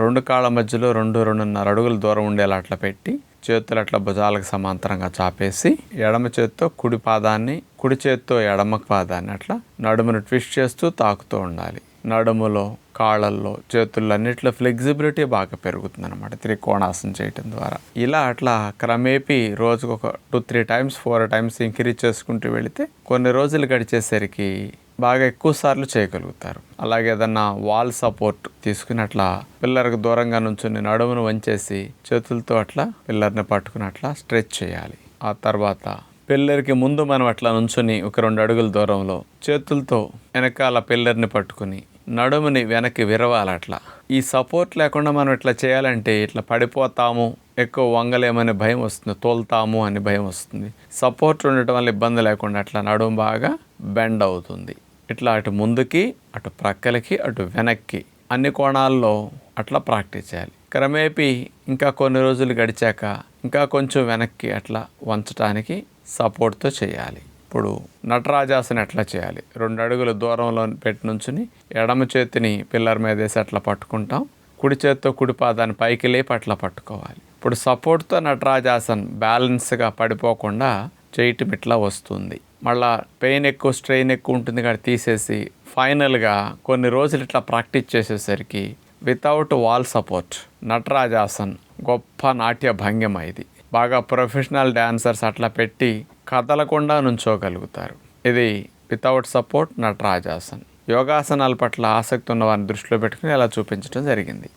రెండు కాళ్ళ మధ్యలో రెండు రెండున్నర అడుగుల దూరం ఉండేలా అట్లా పెట్టి చేతులు అట్లా భుజాలకు సమాంతరంగా చాపేసి ఎడమ చేత్తో కుడి పాదాన్ని కుడి చేత్తో ఎడమ పాదాన్ని అట్లా నడుమును ట్విస్ట్ చేస్తూ తాకుతూ ఉండాలి. నడుములో కాళ్ళల్లో చేతుల్లో అన్నిట్లో ఫ్లెక్సిబిలిటీ బాగా పెరుగుతుంది అనమాట త్రికోణాసనం చేయటం ద్వారా. ఇలా అట్లా క్రమేపీ రోజుకు ఒక two three times four times increase చేసుకుంటూ వెళితే కొన్ని రోజులు గడిచేసరికి బాగా ఎక్కువ సార్లు చేయగలుగుతారు. అలాగే ఏదన్నా వాల్ సపోర్ట్ తీసుకుని అట్లా పిల్లర్కి దూరంగా నుంచుని నడుమును వంచేసి చేతులతో అట్లా పిల్లర్ని పట్టుకుని అట్లా స్ట్రెచ్ చేయాలి. ఆ తర్వాత పిల్లర్కి ముందు మనం అట్లా నుంచుని ఒక రెండు అడుగుల దూరంలో చేతులతో వెనకాల పిల్లర్ని పట్టుకుని నడుముని వెనక్కి విరవాలి అట్లా. ఈ సపోర్ట్ లేకుండా మనం ఇట్లా చేయాలంటే ఇట్లా పడిపోతాము ఎక్కువ వంగలేమనే భయం వస్తుంది తోలుతాము అని భయం వస్తుంది. సపోర్ట్ ఉండటం వల్ల ఇబ్బంది లేకుండా అట్లా నడుము బాగా బెండ్ అవుతుంది. ఇట్లా అటు ముందుకి అటు ప్రక్కలకి అటు వెనక్కి అన్ని కోణాల్లో అట్లా ప్రాక్టీస్ చేయాలి. క్రమేపీ ఇంకా కొన్ని రోజులు గడిచాక ఇంకా కొంచెం వెనక్కి అట్లా వంచడానికి సపోర్ట్తో చేయాలి. ఇప్పుడు నటరాజాసన ఎట్లా చేయాలి? రెండు అడుగుల దూరంలో పెట్టి నుంచుని ఎడమ చేతిని పిల్లర్ మీద వేసి అట్లా పట్టుకుంటాం. కుడి చేత్తో కుడి పాదాన్ని పైకి లేపి అట్లా పట్టుకోవాలి. ఇప్పుడు సపోర్ట్తో నటరాజాసన్ బ్యాలెన్స్గా పడిపోకుండా చేయటం ఇట్లా వస్తుంది. మళ్ళా పెయిన్ ఎక్కువ స్ట్రెయిన్ ఎక్కువ ఉంటుంది కానీ తీసేసి ఫైనల్గా కొన్ని రోజులు ఇట్లా ప్రాక్టీస్ చేసేసరికి వితౌట్ వాల్ సపోర్ట్ నటరాజాసన్ గొప్ప నాట్య భంగిమ ఇది. బాగా ప్రొఫెషనల్ డాన్సర్స్ అట్లా పెట్టి కదలకుండా నుంచోగలుగుతారు. ఇది వితౌట్ సపోర్ట్ నటరాజాసన్. యోగాసనాల పట్ల ఆసక్తి ఉన్న వారిని దృష్టిలో పెట్టుకుని అలా చూపించడం జరిగింది.